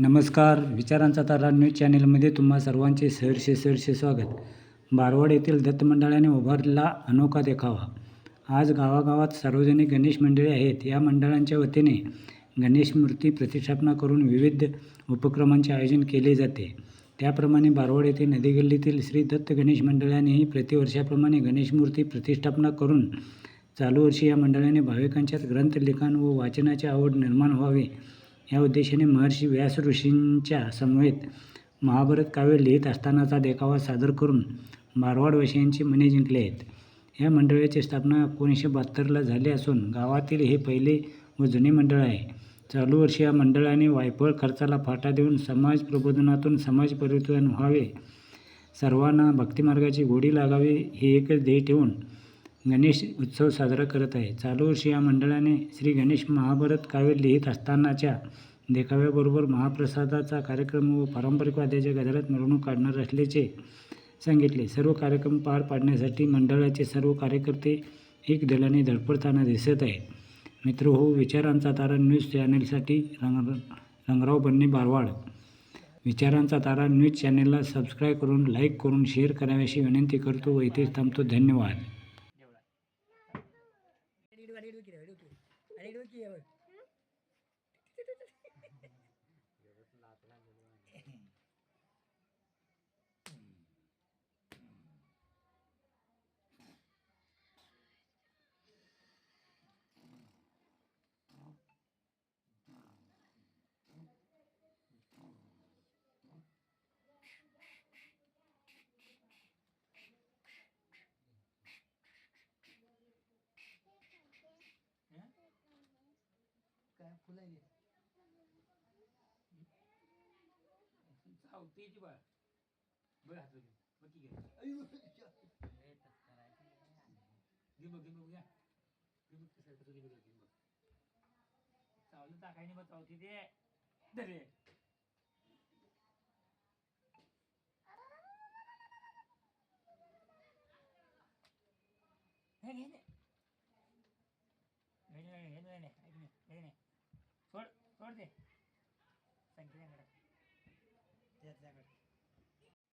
नमस्कार विचारांचा तारा न्यूज चॅनेलमध्ये तुम्हा सर्वांचे सहर्षे सहर्षे स्वागत. बारवाड येथील दत्त मंडळाने उभारला अनोखा देखावा. आज गावागावात सार्वजनिक गणेश मंडळे आहेत. या मंडळांच्या वतीने गणेश मूर्ती प्रतिष्ठापना करून विविध उपक्रमांचे आयोजन केले जाते. त्याप्रमाणे बारवाड येथे नदी गल्लीतील श्री दत्त गणेश मंडळानेही प्रतिवर्षाप्रमाणे गणेश मूर्ती प्रतिष्ठापना करून चालू वर्षी या मंडळाने भाविकांच्यात ग्रंथलेखन व वाचनाची आवड निर्माण व्हावी. या उद्देशाने महर्षी व्यास ऋषींच्या समवेत महाभारत काव्य लिहित असतानाचा देखावा सादर करून मारवाडवासियांची मने जिंकले आहेत. या मंडळाची स्थापना एकोणीसशे बहात्तरला झाली असून गावातील हे पहिले व जुने मंडळ आहे. चालू वर्षी या मंडळाने वायफळ खर्चाला फाटा देऊन समाज प्रबोधनातून समाज परिवर्तन व्हावे. सर्वांना भक्तिमार्गाची गोडी लागावी हे एकच ध्येय ठेवून गणेश उत्सव साजरा करत आहे. चालू वर्षी या मंडळाने श्री गणेश महाभारत काव्य लिहित असतानाच्या देखाव्याबरोबर महाप्रसादाचा कार्यक्रम व पारंपरिक वाद्याच्या गजरात मिरवणूक काढणार असल्याचे सांगितले. सर्व कार्यक्रम पार पाडण्यासाठी मंडळाचे सर्व कार्यकर्ते एक दलाने धडपडताना दिसत आहेत. मित्र हो विचारांचा तारा न्यूज चॅनलसाठी रंग रंगराव बन्ने बारवाड. विचारांचा तारा न्यूज चॅनलला सबस्क्राईब करून लाईक करून शेअर कराव्याची विनंती करतो व इथेच थांबतो. धन्यवाद. আর কি হবে काय फुलायले चावतेची बा बघ हात बघ की घ्या कसं कसं चावलं टाकायने बघ चावते ते दरे हे घे ने. घे ने, घे ने, घे ने, घे